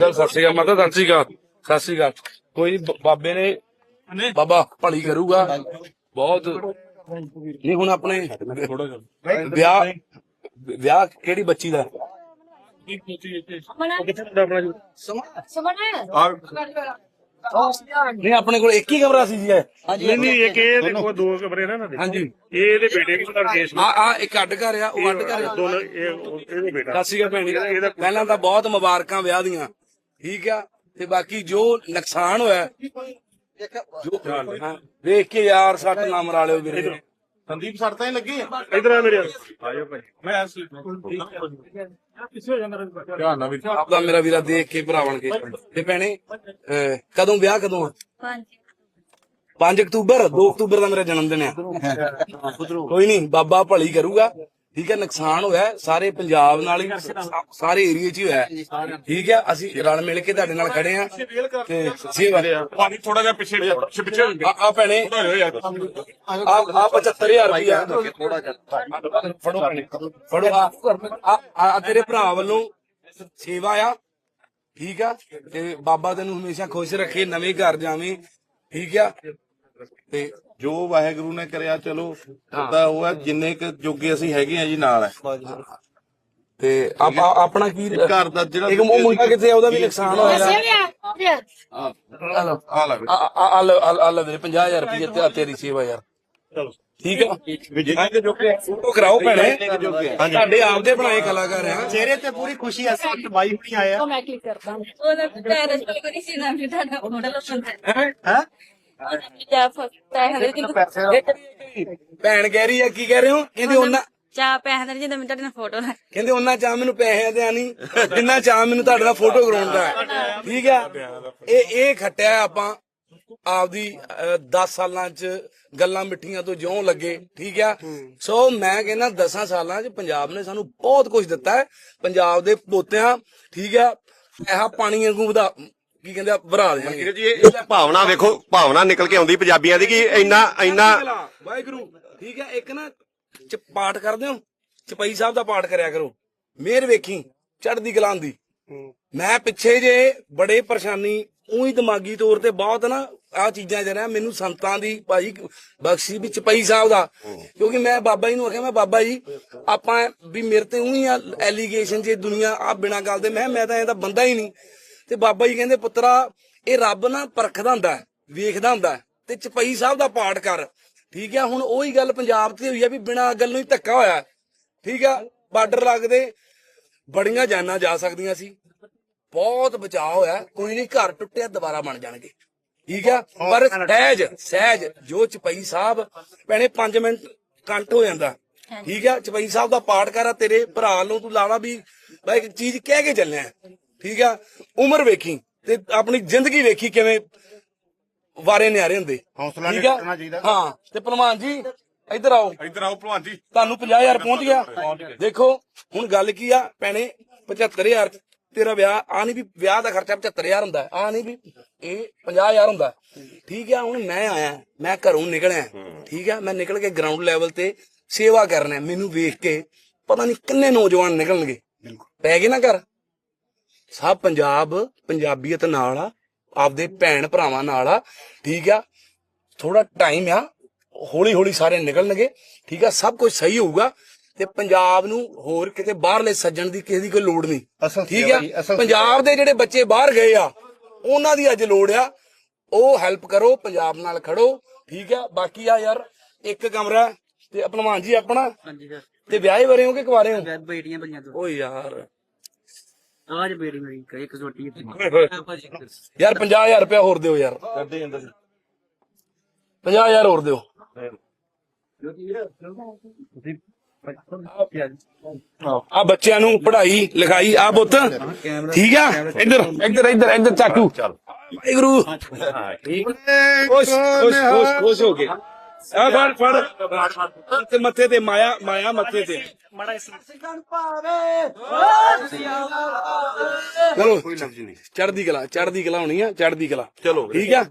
ਚੱਲ ਸਤਿ ਸ਼੍ਰੀ ਅਕਾਲ ਮਾਤਾ ਸਤਿ ਸ਼੍ਰੀ ਅਕਾਲ। ਸਤਿ ਸ਼੍ਰੀ ਅਕਾਲ। ਕੋਈ ਬ- ਬਾਬੇ ਨੇ ਬਾਬਾ ਭਲੀ ਕਰੂਗਾ। ਬਹੁਤ ਨਹੀਂ ਹੁਣ ਆਪਣੇ ਵਿਆਹ ਵਿਆਹ ਕਿਹੜੀ ਬੱਚੀ ਦਾ? ਨਹੀਂ ਆਪਣੇ ਕੋਲ ਇੱਕ ਹੀ ਕਮਰਾ ਸੀ ਜੀ ਇਹ? ਨਹੀਂ ਨਹੀਂ ਇੱਕ ਇਹ ਦੇਖੋ ਦੋ ਕਮਰੇ ਨੇ ਨਾ ਹਾਂਜੀ। ਇਹ ਇਹਦੇ ਬੇਟੇ ਕੋਲ ਦਾ ਕੇਸ ਆ ਆ ਇੱਕ ਅੱਡ ਘਰ ਆ ਉਹ ਅੱਡ ਘਰ ਆ। ਦੋਨੋਂ ਇਹ ਉਹ- ਇਹਦੇ ਬੇਟਾ। ਸਤਿ ਸ਼੍ਰੀ ਅਕਾਲ ਭੈਣੀ ਪਹਿਲਾਂ ਤਾਂ ਬਹੁਤ ਮੁਬਾਰਕਾਂ ਵਿਆਹ ਦੀਆਂ। ਠੀਕ ਆ? ਤੇ ਬਾਕੀ ਜੋ ਨੁਕਸਾਨ ਹੋਇਆ ਜੋ ਹਾਂ, ਵੇਖ ਕੇ ਯਾਰ ਸੱਟ ਨਾ ਮਰਾ ਲਿਓ ਵੀਰੇ। ਸੰਦੀਪ ਸਰ ਤਾਂ ਹੀ ਲੱਗੀ ਇਧਰ ਆ ਮੇਰੇ ਆਜੋ ਭਾਈ। ਮੈਂ ਧਿਆਨ ਨਾਲ ਵੀ। ਆਪਦਾ ਮੇਰਾ ਵੀਰਾ ਦੇਖ ਕੇ ਭਰਾਵਣ ਕੇ। ਤੇ ਭੈਣੇ ਅਹ, ਕਦੋਂ ਵਿਆਹ ਕਦੋਂ ਆ? ਪੰਜ। 5 ਅਕਤੂਬਰ 2 ਅਕਤੂਬਰ ਦਾ ਮੇਰਾ ਜਨਮ ਦਿਨ ਆ। ਕੋਈ ਨਹੀਂ ਬਾਬਾ ਭਲੀ ਕਰੂਗਾ। ਠੀਕ ਹੈ ਨੁਕਸਾਨ ਹੋਇਆ ਸਾਰੇ ਪੰਜਾਬ ਨਾਲ ਹੀ ਸਾਰੇ ਏਰੀਏ 'ਚ ਹੀ ਹੋਇਆ। ਠੀਕ ਹੈ ਅਸੀਂ ਰਲ ਮਿਲ ਕੇ ਤੁਹਾਡੇ ਨਾਲ ਖੜੇ ਆ ਤੇ ਸੇਵਾ ਪਾਣੀ ਥੋੜਾ ਜਿਹਾ ਪਿੱਛੇ ਪਿੱਛੇ ਆ ਆ ਭੈਣੇ ਆ ਆ 75000 ਰੁਪਇਆ ਥੋੜਾ ਜਿਹਾ ਫੜੋ ਭੈਣੇ ਫੜੋ। ਆ- ਆ ਤੇਰੇ ਭਰਾ ਵੱਲੋਂ ਸੇਵਾ ਆ। ਠੀਕ ਆ ਤੇ ਬਾਬਾ ਤੈਨੂੰ ਹਮੇਸ਼ਾ ਖੁਸ਼ ਰੱਖੇ ਨਵੇਂ ਘਰ ਜਾਵੇਂ। ਠੀਕ ਆ ਤੇ ਜੋ ਵਾਹਿਗੁਰੂ ਨੇ ਕਰਿਆ ਚਲੋ ਤਾਂ ਉਹ ਹੈ ਜਿੰਨੇ ਕੁ ਜੋਗੇ ਅਸੀਂ ਹੈਗੇ ਆ ਜੀ ਨਾਲ ਹੈ। ਤੇ ਆਪਾਂ ਆਪਣਾ ਕੀ ਘਰ ਦਾ ਜਿਹੜਾ ਇੱਕ ਉਹ ਮੁੰਡਾ ਕਿੱਥੇ ਆ ਉਹਦਾ ਵੀ ਨੁਕਸਾਨ ਹੋਇਆ। ਆ ਲਓ ਆ। ਲੱਗ ਆ ਆ- ਆ ਲਓ ਆ- ਆ ਲਓ ਵੀਰੇ 50000 ਰੁਪਏ ਤੇ ਆ ਤੇਰੀ ਸੇਵਾ ਯਾਰ। ਚਲੋ। ਠੀਕ ਆ? ਜਿੰਨੇ ਜੋਗੇ ਫੋਟੋ ਕਰਾਓ ਭੈਣੇ। ਤੁਹਾਡੇ ਆਪਦੇ ਬਣਾਏ ਕਲਾਕਾਰ ਆ। ਚਿਹਰੇ ਤੇ ਪੂਰੀ ਖੁਸ਼ੀ ਆ ਸੱਤ ਬਾਈ ਹੁਣੀ ਆਏ ਆ ਮੈਂ ਕਲਿੱਕ ਕਰਦਾ? ਉਹਦਾ ਪੈਰਸ ਕੋਈ ਨਹੀਂ ਸੀ ਨਾ ਵੀ ਤੁਹਾਡਾ ਮਾਡਲ ਪਸੰਦ ਹੈ। ਹੈ? ਜਾ ਭੈਣ ਕਹਿ ਰਹੀ ਆ ਕੀ ਕਹਿ ਰਹੇ ਹੋ? ਕਹਿੰਦੇ ਉਹਨਾਂ ਚਾ ਪੈਸੇ ਦੇ ਜਿੰਦ ਮੈਂ ਤੁਹਾਡੇ ਨਾਲ ਫੋਟੋ ਲੈ ਕਹਿੰਦੇ ਉਹਨਾਂ ਚਾਹ ਮੈਨੂੰ ਪੈਸੇ ਦੇ ਆਣੀ ਜਿੰਨਾ ਚਾਹ ਮੈਨੂੰ ਤੁਹਾਡੇ ਨਾਲ ਫੋਟੋ ਕਰਾਉਣ ਦਾ ਹੈ। ਠੀਕ ਆ? ਇਹ ਇਹ ਖੱਟਿਆ ਆਪਾਂ ਆਪਦੀ 10 ਸਾਲਾਂ ਚ ਗੱਲਾਂ ਮਿੱਠੀਆਂ ਤੋਂ ਜਿਉਂ ਲੱਗੇ ਠੀਕ ਆ? ਸੋ ਮੈਂ ਕਹਿੰਦਾ 10 ਸਾਲਾਂ ਚ ਪੰਜਾਬ ਨੇ ਸਾਨੂੰ ਬਹੁਤ ਕੁਝ ਦਿੱਤਾ ਹੈ। ਪੰਜਾਬ ਦੇ ਪੋਤਿਆਂ ਠੀਕ ਆ? ਪੈਸਾ ਪਾਣੀ ਵਾਂਗੂ ਵਧਾ ਕੀ ਕਹਿੰਦੇ ਆ ਭਰਾ ਦੇਣਗੇ ਜੀ ਇਹ ਭਾਵਨਾ ਵੇਖੋ ਭਾਵਨਾ ਨਿਕਲ ਕੇ ਆਉਂਦੀ ਪੰਜਾਬੀਆਂ ਦੀ ਕਿ ਇੰਨਾ ਇੰਨਾ ਵਾਹਿਗੁਰੂ। ਠੀਕ ਹੈ ਇੱਕ ਨਾ ਚ ਪਾਠ ਕਰਦੇ ਹੋ। ਚਪਈ ਸਾਹਿਬ ਦਾ ਪਾਠ ਕਰਿਆ ਕਰੋ। ਮਿਹਰ ਵੇਖੀ ਚੜਦੀ ਕਲਾਂ ਦੀ। ਮੈਂ ਪਿੱਛੇ ਜੇ ਬੜੇ ਪਰੇਸ਼ਾਨੀ ਉਹੀ ਦਿਮਾਗੀ ਤੌਰ ਤੇ ਬਹੁਤ ਨਾ ਆ ਚੀਜ਼ਾਂ ਜਰਾ ਮੈਨੂੰ ਸੰਤਾਂ ਦੀ ਭਾਈ ਬਖਸ਼ੀ ਵੀ ਚਪਈ ਸਾਹਿਬ ਦਾ। ਕਿਉਂਕਿ ਮੈਂ ਬਾਬਾ ਜੀ ਨੂੰ ਆਖਿਆ ਮੈਂ ਬਾਬਾ ਜੀ ਆਪਾਂ ਵੀ ਮੇਰੇ ਤੇ ਉਹੀ ਆ ਐਲੀਗੇਸ਼ਨ ਜੇ ਦੁਨੀਆ ਆ ਬਿਨਾਂ ਗੱਲ ਦੇ ਮੈਂ ਕਿਹਾ ਮੈਂ ਤਾਂ ਇਹ ਤਾਂ ਬੰਦਾ ਹੀ ਨਹੀਂ। ਤੇ ਬਾਬਾ ਜੀ ਕਹਿੰਦੇ ਪੁੱਤਰਾ ਇਹ ਰੱਬ ਨਾ ਪਰਖਦਾ ਹੁੰਦਾ ਹੈ, ਵੇਖਦਾ ਹੁੰਦਾ ਹੈ, ਤੇ ਚਪਈ ਸਾਹਿਬ ਦਾ ਪਾਠ ਕਰ। ਠੀਕ ਆ ਹੁਣ ਉਹੀ ਗੱਲ ਪੰਜਾਬ ਤੇ ਹੋਈ ਆ ਵੀ ਬਿਨਾਂ ਗੱਲੋਂ ਹੀ ਧੱਕਾ ਹੋਇਆ ਹੈ। ਠੀਕ ਆ ਬਾਰਡਰ ਲੱਗਦੇ ਬੜੀਆਂ ਜਾਨਾਂ ਜਾ ਸਕਦੀਆਂ ਸੀ। ਬਹੁਤ ਬਚਾਅ ਹੋਇਆ ਕੋਈ ਨਹੀਂ ਘਰ ਟੁੱਟਿਆ ਦੁਬਾਰਾ ਬਣ ਜਾਣਗੇ। ਠੀਕ ਆ ਪਰ ਸਹਿਜ ਸਹਿਜ ਜੋ ਚਪਈ ਸਾਹਿਬ ਭੈਣੇ 5 ਮਿੰਟ ਕੰਟ ਹੋ ਜਾਂਦਾ। ਠੀਕ ਆ ਚਪਈ ਸਾਹਿਬ ਦਾ ਪਾਠ ਕਰਾ ਤੇਰੇ ਭਰਾ ਨੂੰ ਤੂੰ ਲਾਵਾ ਵੀ ਬਈ ਇੱਕ ਚੀਜ਼ ਕਹਿ ਕੇ ਚੱਲਿਆ। ਠੀਕ ਆ? ਉਮਰ ਵੇਖੀ ਤੇ ਆਪਣੀ ਜ਼ਿੰਦਗੀ ਵੇਖੀ ਕਿਵੇਂ ਵਾਰੇ ਨਿਆਰੇ ਹੁੰਦੇ। ਹੌਸਲਾ ਠੀਕ ਨਹੀਂ ਆ? ਟੁੱਟਣਾ ਚਾਹੀਦਾ। ਹਾਂ ਤੇ ਭਲਵਾਨ ਜੀ ਇੱਧਰ ਆਓ। ਇਧਰ ਆਓ ਭਲਵਾਨ ਜੀ। ਤੁਹਾਨੂੰ 50000 ਪਹੁੰਚ ਗਿਆ। ਦੇਖੋ ਹੁਣ ਗੱਲ ਕੀ ਆ? ਭੈਣੇ 75000 ਤੇਰਾ ਵਿਆਹ ਆ ਨਹੀਂ ਵੀ ਵਿਆਹ ਦਾ ਖਰਚਾ 75000 ਹੁੰਦਾ। ਆ ਨਹੀਂ ਵੀ ਇਹ 50000 ਹੁੰਦਾ। ਠੀਕ ਆ ਹੁਣ ਮੈਂ ਆਇਆ ਮੈਂ ਘਰੋਂ ਨਿਕਲਿਆ। ਠੀਕ ਆ ਮੈਂ ਨਿਕਲ ਕੇ ਗਰਾਊਂਡ ਲੈਵਲ ਤੇ ਸੇਵਾ ਕਰਨਾ। ਮੈਨੂੰ ਵੇਖ ਕੇ ਪਤਾ ਨਹੀਂ ਕਿੰਨੇ ਨੌਜਵਾਨ ਨਿਕਲਣਗੇ। ਪੈ ਗਏ ਨਾ ਘਰ? ਸਭ ਪੰਜਾਬ ਪੰਜਾਬੀਅਤ ਨਾਲ ਆ ਆਪਦੇ ਭੈਣ ਭਰਾਵਾਂ ਨਾਲ ਆ ਠੀਕ ਆ? ਥੋੜਾ ਟਾਈਮ ਆ ਹੌਲੀ ਹੌਲੀ ਸਾਰੇ ਨਿਕਲਣਗੇ ਠੀਕ ਆ? ਸਭ ਕੁਝ ਸਹੀ ਹੋਊਗਾ ਤੇ ਪੰਜਾਬ ਨੂੰ ਹੋਰ ਕਿਤੇ ਬਾਹਰਲੇ ਸੱਜਣ ਦੀ ਕਿਸੇ ਦੀ ਕੋਈ ਲੋੜ ਨਹੀਂ ਅਸਲ ਠੀਕ ਆ? ਪੰਜਾਬ ਦੇ ਜਿਹੜੇ ਬੱਚੇ ਬਾਹਰ ਗਏ ਆ ਉਹਨਾਂ ਦੀ ਅੱਜ ਲੋੜ ਆ ਉਹ ਹੈਲਪ ਕਰੋ ਪੰਜਾਬ ਨਾਲ ਖੜੋ ਠੀਕ ਆ? ਬਾਕੀ ਆ ਯਾਰ ਇੱਕ ਕਮਰਾ ਤੇ ਭਲਵਾਨ ਜੀ ਆਪਣਾ ਹਾਂਜੀ ਸਰ ਤੇ ਵਿਆਹੇ ਵਰੇ ਹੋ ਕਿ ਕੁਆਰੇ ਹੋ? ਬੇਟੀਆਂ ਪਈਆਂ ਦੋ। ਓ ਯਾਰ। ਆਜ ਬੇਟੀ ਮੇਰੀ ਇੱਕ ਛੋਟੀ ਯਾਰ 50000 ਰੁਪਇਆ ਹੋਰ ਦਿਓ ਯਾਰ। ਕਰਦੇ ਜਾਂਦਾ 50000 ਹੋਰ ਦਿਓ। ਆ ਬੱਚਿਆਂ ਨੂੰ ਪੜ੍ਹਾਈ ਲਿਖਾਈ ਆ ਪੁੱਤ। ਠੀਕ ਆ? ਇੱਧਰ ਇੱਧਰ ਇੱਧਰ ਇੱਧਰ ਚਾਕੂ। ਵਾਹਿਗੁਰੂ। ਠੀਕ। ਖੁਸ਼ ਖੁਸ਼ ਖੁਸ਼ ਖੁਸ਼ ਹੋ ਕੇ ਆ ਫੜ ਫੜ। ਤੇ ਮੱਥੇ ਤੇ ਮਾਇਆ ਮਾਇਆ ਮੱਥੇ ਤੇ। ਚਲੋ ਚੜਦੀ ਕਲਾ ਚੜਦੀ ਕਲਾ ਹੋਣੀ ਆ ਚੜਦੀ ਕਲਾ। ਚਲੋ। ਠੀਕ ਆ?